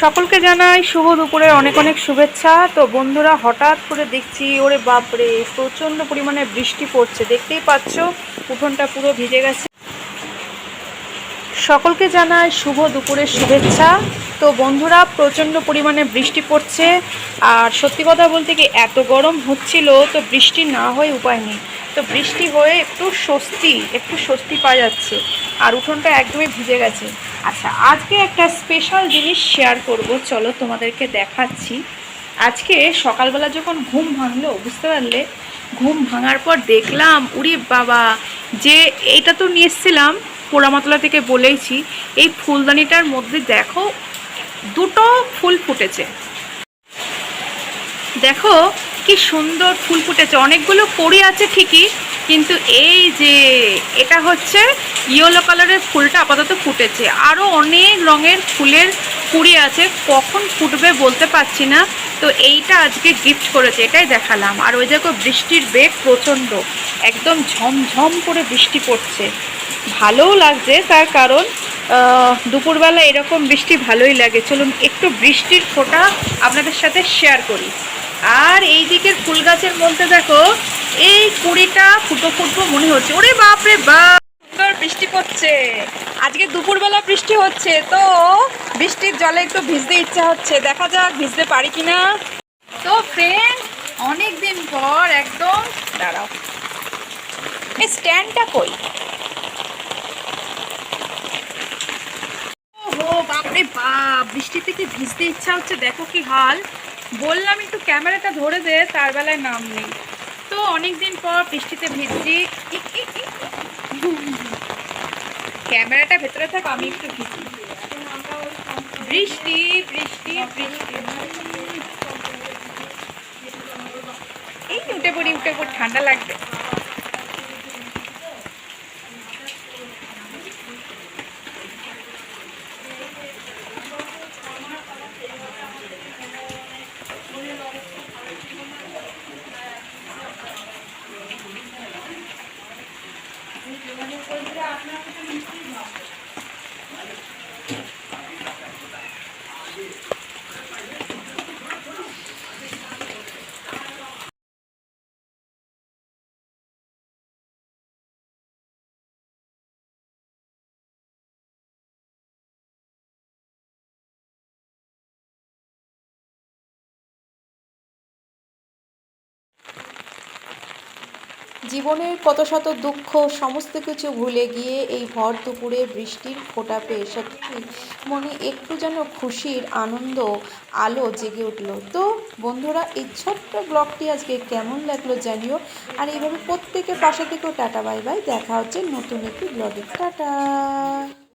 সকলকে জানাই শুভ দুপুরের অনেক অনেক শুভেচ্ছা। তো বন্ধুরা, হঠাৎ করে দেখছি, ওরে বাপরে, প্রচণ্ড পরিমাণে বৃষ্টি পড়ছে। দেখতেই পাচ্ছ, উঠোনটা পুরো ভিজে গেছে। সকলকে জানাই শুভ দুপুরের শুভেচ্ছা। তো বন্ধুরা, প্রচণ্ড পরিমাণে বৃষ্টি পড়ছে। আর সত্যি কথা বলতে কি, এত গরম হচ্ছিল, তো বৃষ্টি না হয়ে উপায় নেই। তো বৃষ্টি হয়ে একটু স্বস্তি একটু স্বস্তি পাওয়া যাচ্ছে। আর উঠোনটা একদমই ভিজে গেছে। আচ্ছা আজকে একটা স্পেশাল জিনিস শেয়ার করব। চলো তোমাদেরকে দেখাচ্ছি। আজকে সকালবেলা যখন ঘুম ভাঙলো, বুঝতে পারলে? ঘুম ভাঙার পর দেখলাম উরি বাবা! যে এইটা তো নিয়ে এসেছিলাম, পোড়ামাতলা থেকে বলেইছি, এই ফুলদানিটার মধ্যে দেখো, দুটো ফুল ফুটেছে। দেখো, কি সুন্দর ফুল ফুটেছে। অনেকগুলো কড়ি আছে ঠিকই কিন্তু এই যে, এটা হচ্ছে ইয়েলো কালারের ফুলটা আপাতত ফুটেছে। আরও অনেক রঙের ফুলের কুড়ি আছে, কখন ফুটবে বলতে পারছি না। তো এইটা আজকে গিফট করেছে, এটাই দেখালাম। আর ওই দেখো, বৃষ্টির বেগ প্রচণ্ড, একদম ঝমঝম করে বৃষ্টি পড়ছে। ভালোও লাগছে, তার কারণ দুপুরবেলা এরকম বৃষ্টি ভালোই লাগে। চলুন, একটু বৃষ্টির ফোঁটা আপনাদের সাথে শেয়ার করি। আর এই দিকের ফুল গাছের মধ্যে দেখো, এই কুড়িটা ফুটো ফুটো মনে হচ্ছে। ওরে বাপরে বাপ! সুন্দর বৃষ্টি পড়ছে। আজকে দুপুরবেলা বৃষ্টি হচ্ছে, তো বৃষ্টির জলে একটু ভিজতে ইচ্ছা হচ্ছে। দেখা যাক ভিজতে পারি কিনা। তো ফ্রেন্ড অনেক দিন পর একদম, দাঁড়াও। এই স্ট্যান্ডটা কই? ওহো বাপরে বাপ! বৃষ্টিতে কি ভিজতে ইচ্ছা হচ্ছে, দেখো কি হাল। বললাম একটু ক্যামেরাটা ধরে দে, তার বেলায় নাম নেই। তো অনেক দিন পর বৃষ্টিতে ভিজছি। ক্যামেরাটা ভেতরে থাক, আমি একটু ভিজি। বৃষ্টি বৃষ্টি বৃষ্টি। এই উঠে পড়ি উঠে পড়ি, ঠান্ডা লাগবে। আমি লেমনের করে দিলে আপনার জীবনের কত শত দুঃখ, সমস্ত কিছু ভুলে গিয়ে এই ভর দুপুরে বৃষ্টির ফোটা পেয়ে সত্যি মনে একটু যেন খুশির আনন্দ, আলো জেগে উঠল। তো বন্ধুরা, এই ছোট্ট ব্লগটি আজকে কেমন লাগল জানিও। আর এইভাবে প্রত্যেকের পাশে থেকেও টাটা, বাই বাই। দেখা হচ্ছে নতুন একটি ব্লগে। টাটা!